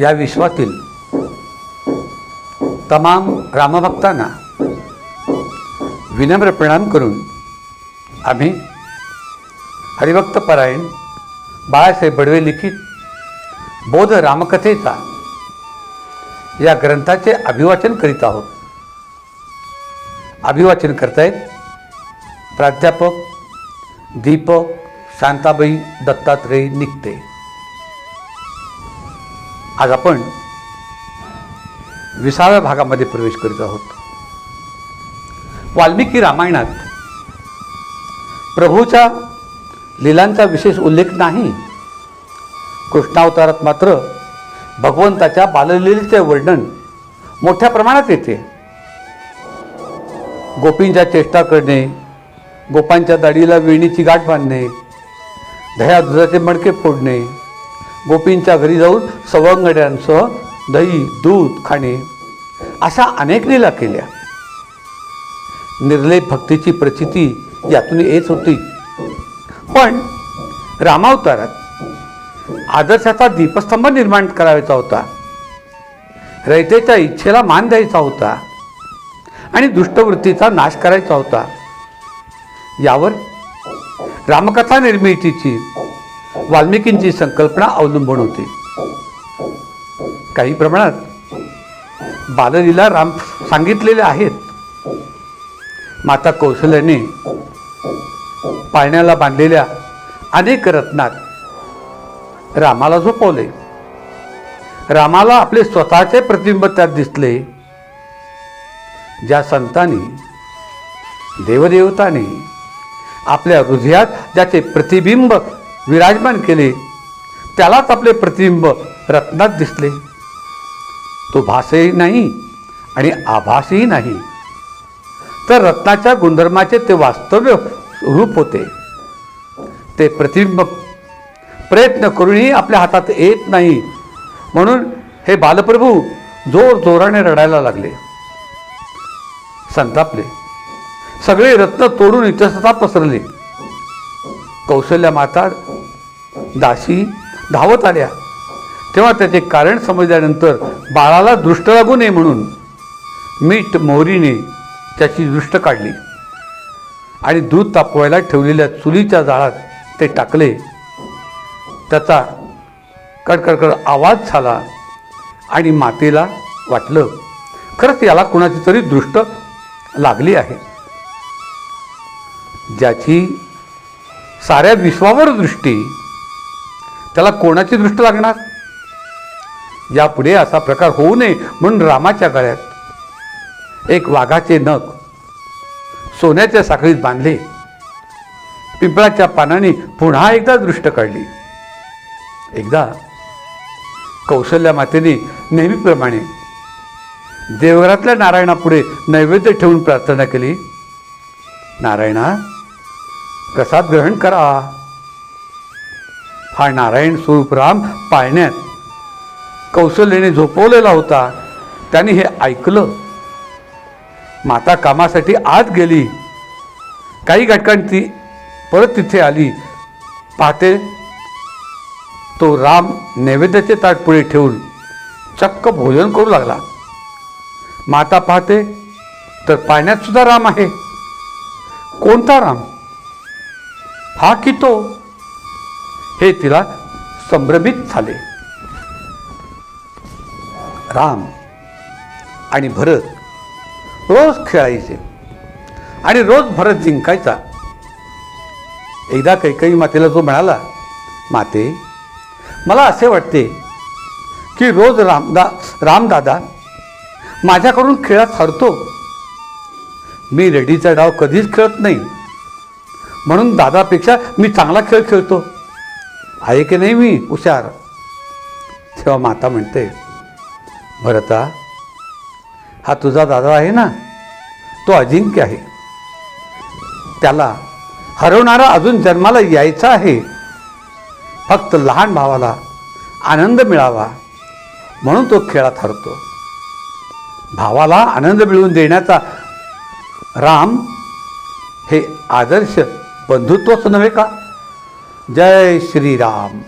या विश्वातील तमाम रामभक्तांना विनम्र प्रणाम करून आम्ही हरिभक्त परायण बाळासाहेब बडवे लिखित बोध रामकथेचा या ग्रंथाचे अभिवाचन करीत आहोत. अभिवाचन करतायत प्राध्यापक दीपक शांताबाई दत्तात्रय निघते आज आपण विसाव्या भागामध्ये प्रवेश करीत आहोत. वाल्मिकी रामायणात प्रभूच्या लीलांचा विशेष उल्लेख नाही. कृष्णावतारात मात्र भगवंताच्या बाललीलेचे वर्णन मोठ्या प्रमाणात येते. गोपींच्या चेष्टा करणे गोपांच्या दाढीला वेणीची गाठ बांधणे दह्या दुधाचे मडके फोडणे गोपींच्या घरी जाऊन सवंगड्यांसह दही दूध खाणे अशा अनेक लीला केल्या. निर्लेप भक्तीची प्रचिती यातून येत होती. पण रामावतारात आदर्शाचा दीपस्तंभ निर्माण करायचा होता. रयतेच्या इच्छेला मान द्यायचा होता आणि दुष्टवृत्तीचा नाश करायचा होता. यावर रामकथा निर्मितीची वाल्मिकींची संकल्पना अवलंबून होती. काही प्रमाणात बाललीला राम सांगितलेले आहेत. माता कौशल्याने पाळण्याला बांधलेल्या अनेक रत्नात रामाला झोपवले. रामाला आपले स्वतःचे प्रतिबिंब त्यात दिसले. ज्या संतांनी देवदेवतांनी आपल्या हृदयात ज्याचे प्रतिबिंब विराजमान केले. त्यालाच आपले प्रतिबिंब रत्नात दिसले. तो भासही नाही आणि आभासही नाही. तर रत्नाच्या गुणधर्माचे ते वास्तव्य रूप होते. ते प्रतिबिंब प्रयत्न करूनही आपल्या हातात येत नाही. म्हणून हे बालप्रभू जोर जोराने रडायला लागले. संतापले. सगळे रत्न तोडून इतस्तता पसरले. कौशल्या माता दासी धावत आल्या. तेव्हा त्याचे कारण समजल्यानंतर बाळाला दृष्ट लागू नये म्हणून मीठ मोहरीने त्याची दृष्ट काढली आणि दूध तापवायला ठेवलेल्या चुलीच्या जाळात ते टाकले. त्याचा कडकडकड आवाज झाला आणि मातेला वाटलं खरंच याला कुणाची तरी दृष्ट लागली आहे. ज्याची साऱ्या विश्वावर दृष्टी त्याला कोणाची दृष्ट लागणार? यापुढे असा प्रकार होऊ नये म्हणून रामाच्या गळ्यात एक वाघाचे नख सोन्याच्या साखळीत बांधले. पिंपळाच्या पानाने पुन्हा एकदा दृष्ट काढली. एकदा कौशल्या मातेने नेहमीप्रमाणे देवघरातल्या नारायणापुढे नैवेद्य ठेवून प्रार्थना केली. नारायणा प्रसाद ग्रहण करा. हा नारायण स्वरूपराम पाळण्यात. कौशल्याने झोपवलेला होता. त्याने हे ऐकलं. माता कामासाठी आत गेली. काही घटकांनी ती परत तिथे आली. पाहते तो राम नैवेद्याचे ताट पुढे ठेवून चक्क भोजन करू लागला. माता पाहते तर पाण्यात सुद्धा राम आहे. कोणता राम? हा की तो? हे तिला संभ्रमित झाले. राम आणि भरत रोज खेळायचे आणि रोज भरत जिंकायचा. एकदा कैकई मातेला जो म्हणाला माते मला असे वाटते की रोज रामदा रामदादा माझ्याकडून खेळात हरतो. मी रेडीचा डाव कधीच खेळत नाही. म्हणून दादापेक्षा मी चांगला खेळ खेळतो. आहे की नाही मी? हुशार. तेव्हा माता म्हणते भरता हा तुझा दादा आहे ना? तो अजिंक्य आहे. त्याला हरवणारा अजून जन्माला यायचा आहे. फक्त लहान भावाला आनंद मिळावा म्हणून तो खेळात हरतो. भावाला आनंद मिळवून देण्याचा राम हे आदर्श बंधुत्वच नव्हे का? जय श्रीराम।